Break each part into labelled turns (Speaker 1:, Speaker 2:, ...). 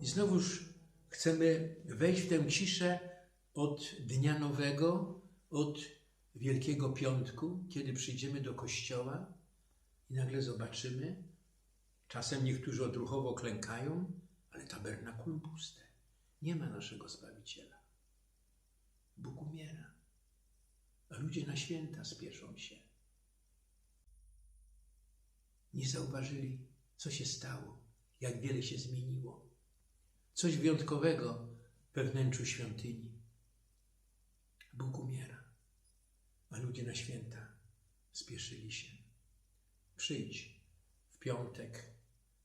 Speaker 1: I znowuż chcemy wejść w tę ciszę od Dnia Nowego, od Wielkiego Piątku, kiedy przyjdziemy do kościoła i nagle zobaczymy, czasem niektórzy odruchowo klękają, ale tabernakulum puste. Nie ma naszego Zbawiciela. Bóg umiera, a ludzie na święta spieszą się. Nie zauważyli, co się stało, jak wiele się zmieniło. Coś wyjątkowego we wnętrzu świątyni. Bóg umiera, a ludzie na święta spieszyli się. Przyjdź w piątek,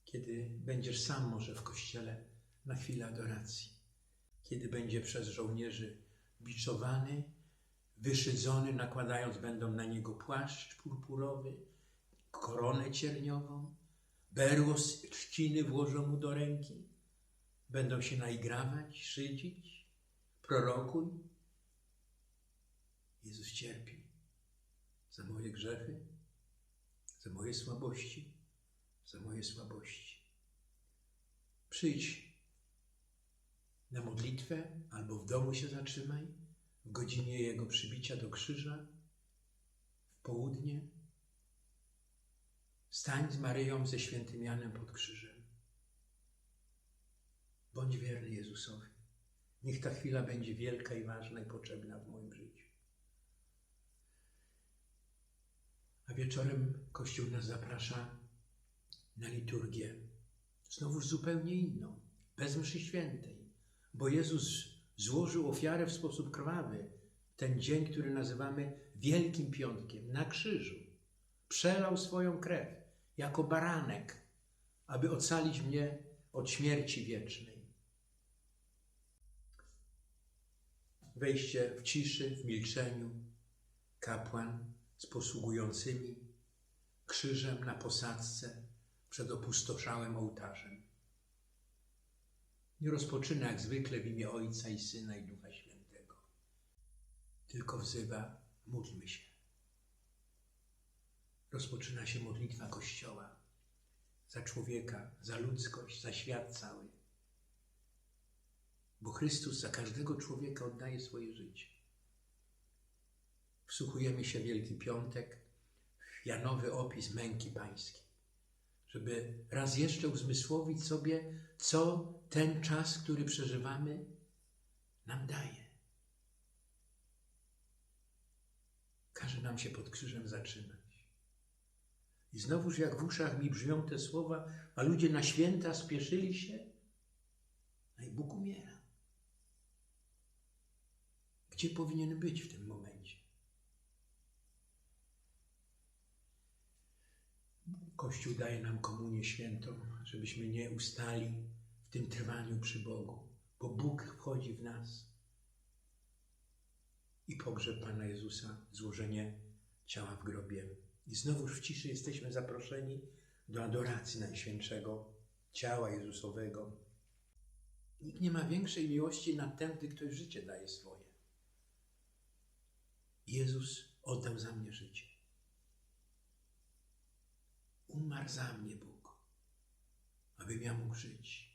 Speaker 1: kiedy będziesz sam może w kościele na chwilę adoracji, kiedy będzie przez żołnierzy biczowany, wyszydzony, nakładając będą na niego płaszcz purpurowy, koronę cierniową, berło z trzciny włożą mu do ręki, będą się naigrawać, szydzić, prorokuj. Jezus cierpi za moje grzechy, za moje słabości, za moje słabości. Przyjdź na modlitwę albo w domu się zatrzymaj w godzinie Jego przybicia do krzyża, w południe. Stań z Maryją ze świętym Janem pod krzyżem. Bądź wierny Jezusowi. Niech ta chwila będzie wielka i ważna i potrzebna w moim życiu. A wieczorem Kościół nas zaprasza na liturgię. Znowuż zupełnie inną, bez mszy świętej, bo Jezus złożył ofiarę w sposób krwawy. Ten dzień, który nazywamy Wielkim Piątkiem, na krzyżu. Przelał swoją krew jako baranek, aby ocalić mnie od śmierci wiecznej. Wejście w ciszy, w milczeniu, kapłan z posługującymi krzyżem na posadzce przed opustoszałym ołtarzem. Nie rozpoczyna jak zwykle w imię Ojca i Syna i Ducha Świętego, tylko wzywa, módlmy się. Rozpoczyna się modlitwa Kościoła za człowieka, za ludzkość, za świat cały. Bo Chrystus za każdego człowieka oddaje swoje życie. Wsłuchujemy się w Wielki Piątek, w Janowy opis męki pańskiej, żeby raz jeszcze uzmysłowić sobie, co ten czas, który przeżywamy, nam daje. Każe nam się pod krzyżem zatrzymać. I znowuż jak w uszach mi brzmią te słowa, a ludzie na święta spieszyli się, no i Bóg umiera. Gdzie powinien być w tym momencie? Kościół daje nam komunię świętą, żebyśmy nie ustali w tym trwaniu przy Bogu, bo Bóg wchodzi w nas. I pogrzeb Pana Jezusa, złożenie ciała w grobie. I znowuż w ciszy jesteśmy zaproszeni do adoracji Najświętszego ciała Jezusowego. Nikt nie ma większej miłości nad tym, gdy ktoś życie daje swoje. Jezus oddał za mnie życie. Umarł za mnie Bóg, abym ja mógł żyć.